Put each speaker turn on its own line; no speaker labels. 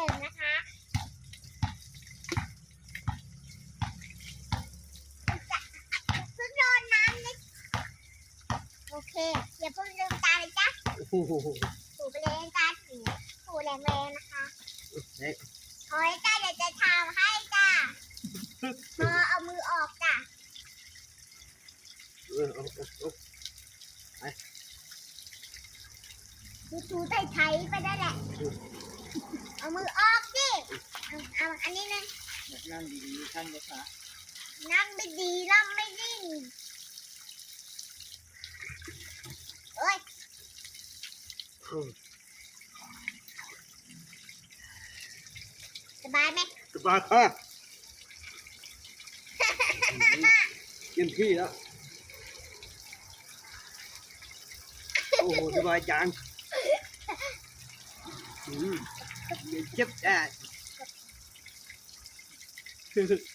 ดิมนะคะจะเพิ่งโดนน้ำนะโอเคอย่าเพิ่งลืมตาเลยจ้ะ
โอ้โห
ถูไปเลยจ้าถูถูแรงๆนะคะ
เฮ้ย
โอ้ยจ้าเดี๋ยวจะทำให้จ้าพอเอามือออกจ้ะ
เออเอาเอาเอา
ถูถูไถ่ไถไปได้แหละ เอามือออกสิ เอาเอาอันนี้นะ
นั่งดีๆท่านก็ค่ะ
นั่งไม่ดีร่ำไม่นิ่งโอ้ย
อืม
สบายไหม
สบายค่ะเต็มที่แล้ว โอ้โหสบายจังอืมเจ็บได้ 这是